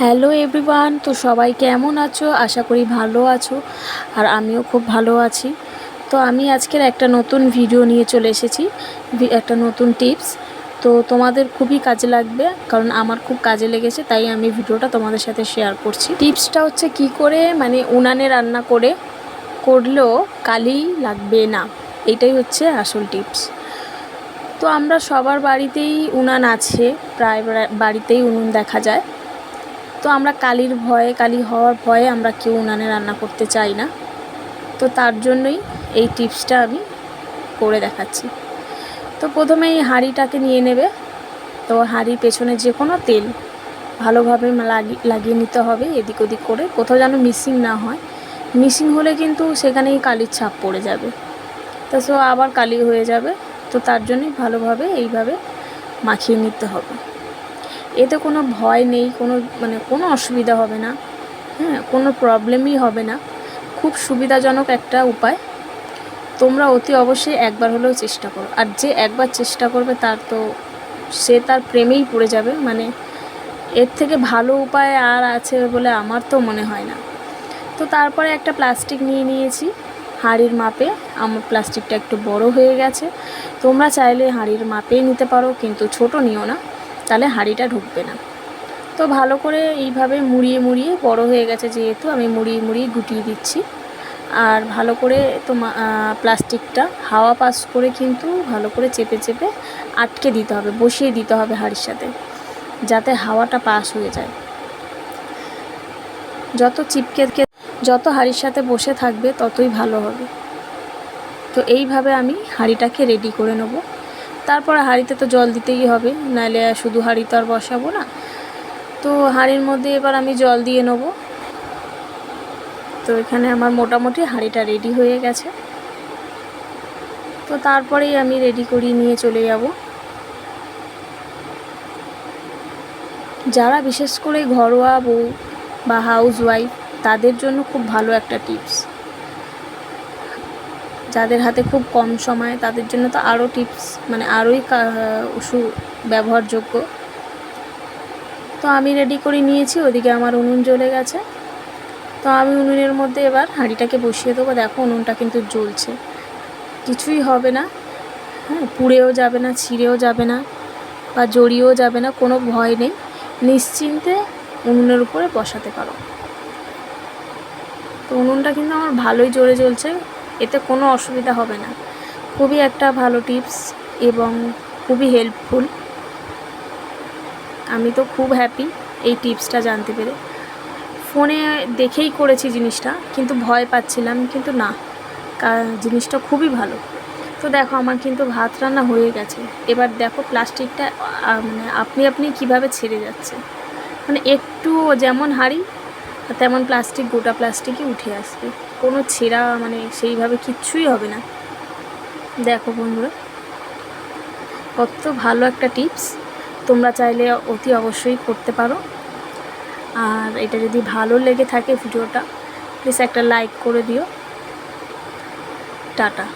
Hello everyone, তো সবাই কেমন আছো? আশা করি ভালো আছো আর আমিও খুব ভালো আছি। তো আমি আজকের একটা নতুন ভিডিও নিয়ে চলে এসেছি একটা নতুন টিপস। তো তোমাদের খুবই কাজে লাগবে, কারণ আমার খুব কাজে লেগেছে, তাই আমি ভিডিওটা তোমাদের সাথে শেয়ার করছি। টিপসটা হচ্ছে কি করে মানে উনানে রান্না করে, করলেও কালি লাগবে না। এটাই হচ্ছে আসল টিপস। তো আমরা সবার বাড়িতেই উনান আছে, প্রায় বাড়িতেই উনুন দেখা যায়। তো আমরা কালির ভয়ে, কালি হওয়ার ভয়ে আমরা কেউ উনানে রান্না করতে চাই না। তো তার জন্যই এই টিপসটা আমি করে দেখাচ্ছি। তো প্রথমে এই হাঁড়িটাকে নিয়ে নেবে। তো হাঁড়ির পেছনে যে কোনো তেল ভালোভাবে লাগি- লাগিয়ে নিতে হবে এদিক ওদিক করে। কোথাও যেন মিসিং না হয়। মিসিং হলে কিন্তু সেখানেই কালির ছাপ পড়ে যাবে। তো সো আবার কালি হয়ে যাবে। তো তার জন্যই ভালোভাবে এইভাবে মাখিয়ে নিতে হবে। এতে কোনো ভয় নেই, কোনো মানে কোনো অসুবিধা হবে না। হ্যাঁ কোনো প্রবলেমই হবে না। খুব সুবিধাজনক একটা উপায়। তোমরা অতি অবশ্যই একবার হলেও চেষ্টা করো। আর যে একবার চেষ্টা করবে তার তো, সে তার প্রেমেই পড়ে যাবে। মানে এর থেকে ভালো উপায় আর আছে বলে আমার তো মনে হয় না। তো তারপরে একটা প্লাস্টিক নিয়ে নিয়েছি হাঁড়ির মাপে। আমার প্লাস্টিকটা একটু বড় হয়ে গেছে। তোমরা চাইলে হাঁড়ির মাপেই নিতে পারো, কিন্তু ছোট নিও না। তাহলে হাঁড়িটা ঢুকবে না। তো ভালো করে এইভাবে মুড়িয়ে মুড়িয়ে বড় হয়ে গেছে যেহেতু, আমি মুড়িয়ে মুড়িয়ে গুটিয়ে দিচ্ছি। আর ভালো করে তোমা প্লাস্টিকটা হাওয়া পাস করে কিন্তু ভালো করে চেপে চেপে আটকে দিতে হবে, বসিয়ে দিতে হবে হাঁড়ির সাথে, যাতে হাওয়াটা পাস হয়ে যায়। যত চিপকে যত হাঁড়ির সাথে বসে থাকবে ততই ভালো হবে। তো এইভাবে আমি হাঁড়িটাকে রেডি করে নেব। তারপরে হাঁড়িতে তো জল দিতেই হবে নাহলে শুধু হাঁড়ি তো আর বসাবো না। তো হাঁড়ির মধ্যে এবার আমি জল দিয়ে নেব। তো এখানে আমার মোটামুটি হাঁড়িটা রেডি হয়ে গেছে। তো তারপরেই আমি রেডি করিয়ে নিয়ে চলে যাব। যারা বিশেষ করে ঘরোয়া বউ বা হাউস ওয়াইফ তাদের জন্য খুব ভালো একটা টিপস। যাদের হাতে খুব কম সময়, তাদের জন্য তো আরও টিপস মানে আরোই সু ব্যবহারযোগ্য। তো আমি রেডি করে নিয়েছি, ওদিকে আমার উনুন জ্বলে গেছে। তো আমি উনুনের মধ্যে এবার হাঁড়িটাকে বসিয়ে দেবো। দেখো উনুনটা কিন্তু জ্বলছে। কিছুই হবে না। হ্যাঁ পুড়েও যাবে না, ছিঁড়েও যাবে না বা জড়িয়েও যাবে না, কোনো ভয় নেই। নিশ্চিন্তে উনুনের উপরে বসাতে পারো। তো উনুনটা কিন্তু আমার ভালোই জোরে জ্বলছে। এতে কোনো অসুবিধা হবে না। খুবই একটা ভালো টিপস এবং খুবই হেল্পফুল। আমি তো খুব হ্যাপি এই টিপসটা জানতে পেরে। ফোনে দেখেই করেছি জিনিসটা, কিন্তু ভয় পাচ্ছিলাম, কিন্তু না। জিনিসটা খুবই ভালো। তো দেখো, আমার কিন্তু ভাত রান্না হয়ে গেছে। এবার দেখো, প্লাস্টিকটা মানে আপনি আপনি কীভাবে ছেড়ে যাচ্ছে। মানে একটু যেমন হাঁড়ি, তেমন প্লাস্টিক, গোটা প্লাস্টিকই উঠে আসবে। কোনো ছেঁড়া মানে সেইভাবে কিচ্ছুই হবে না। দেখো বন্ধুরা, কত ভালো একটা টিপস। তোমরা চাইলে অতি অবশ্যই করতে পারো। আর এটা যদি ভালো লেগে থাকে ভিডিওটা প্লিজ একটা লাইক করে দিও। টাটা।